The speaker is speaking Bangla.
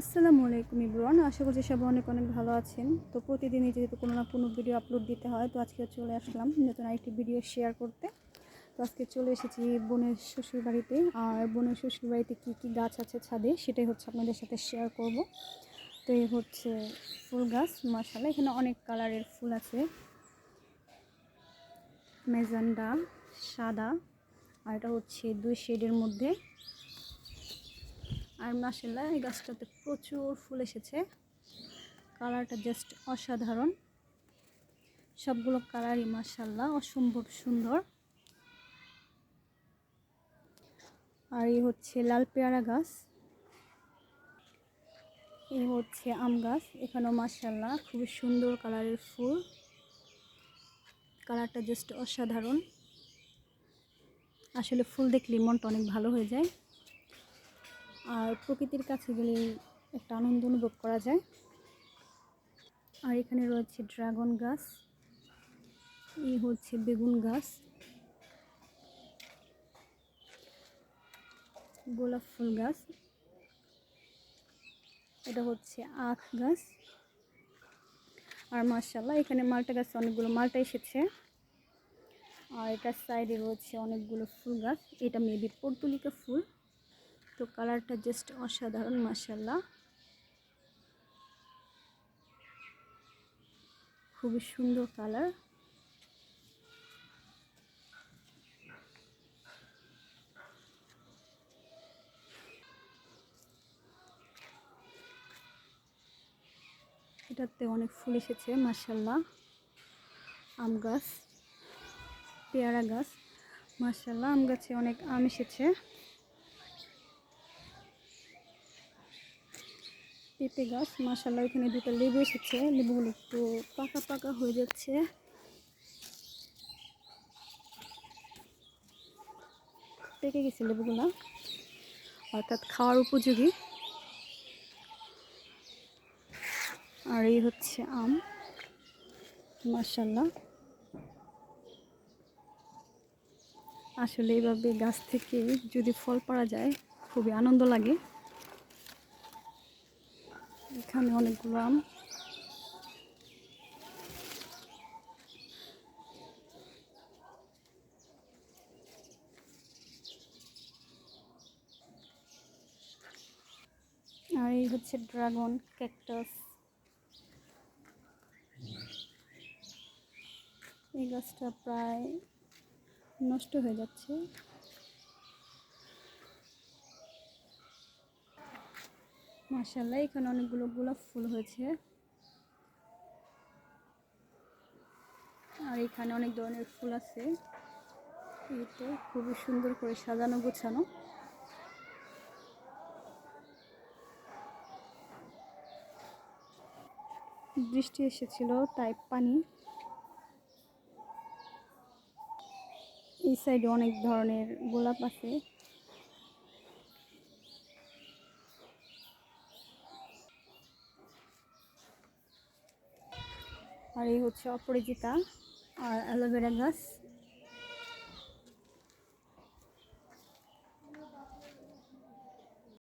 আসসালামু আলাইকুম ইব্রান, আশা করছি সবাই অনেক অনেক ভালো আছেন। তো প্রতিদিনই যেহেতু কোনো না কোনো ভিডিও আপলোড দিতে হয়, তো আজকে চলে আসলাম নতুন আরেকটি ভিডিও শেয়ার করতে। তো আজকে চলে এসেছি বোনের শ্বশুর বাড়িতে, আর বোনের শ্বশুর বাড়িতে কী কী গাছ আছে ছাদে সেটাই হচ্ছে আপনাদের সাথে শেয়ার করব। তো এই হচ্ছে ফুল গাছ মাসালা এখানে অনেক কালারের ফুল আছে। মেজান্ডা সাদা, আর এটা হচ্ছে দুই শেডের মধ্যে। আর মাসাল্লাহ এই গাছটাতে প্রচুর ফুল এসেছে। কালারটা জাস্ট অসাধারণ। সবগুলো কালারই মাসাল্লাহ অসম্ভব সুন্দর। আর এই হচ্ছে লাল পেয়ারা গাছ। এই হচ্ছে আম গাছ। এখানেও মাসাল্লাহ খুবই সুন্দর কালারের ফুল। কালারটা জাস্ট অসাধারণ। আসলে ফুল দেখলে মনটা অনেক ভালো হয়ে যায়। আর প্রকৃতির কাছে গেলে একটা আনন্দ অনুভব করা যায়। আর এখানে রয়েছে ড্রাগন গাছ। এই হচ্ছে বেগুন গাছ। গোলাপ ফুল গাছ। এটা হচ্ছে আখ গাছ। আর মার্শাল্লাহ এখানে মালটা গাছ অনেকগুলো মালটা এসেছে। আর এটার সাইডে রয়েছে অনেকগুলো ফুল গাছ। এটা মেবি পর্তুলিকা ফুল। তো কালারটা জাস্ট অসাধারণ মাসাল্লাহ খুবই সুন্দর কালার। এটাতে অনেক ফুল এসেছে মাসাল্লাহ আম গাছ, পেয়ারা গাছ মাসাল্লাহ আম গাছে অনেক আম এসেছে। পেঁপে গাছ মাসাল্লাহ এখানে দুটো লেবু এসেছে। লেবুগুলো একটু পাকা পাকা হয়ে যাচ্ছে। পেকে গেছে লেবুগুলো। অর্থাৎ খাওয়ার উপযোগী। আর এই হচ্ছে আম। মাসাল্লাহ আসলে এইভাবে গাছ থেকে যদি ফল পাওয়া যায়, খুবই আনন্দ লাগে। এখানে অনেকগুলো আম আর এই হচ্ছে ড্রাগন ক্যাকটাস। এই গাছটা প্রায় নষ্ট হয়ে যাচ্ছে। মাসাল্লাহ এখানে অনেকগুলো গোলাপ ফুল হয়েছে। আর এখানে অনেক ধরনের ফুল আছে। এই তো খুবই সুন্দর করে সাজানো, গোছানো। বৃষ্টি এসেছিল, তাই পানি। এই সাইডে অনেক ধরনের গোলাপ আছে। আর এই হচ্ছে অপরাজিতা আর অ্যালোভেরা গাছ।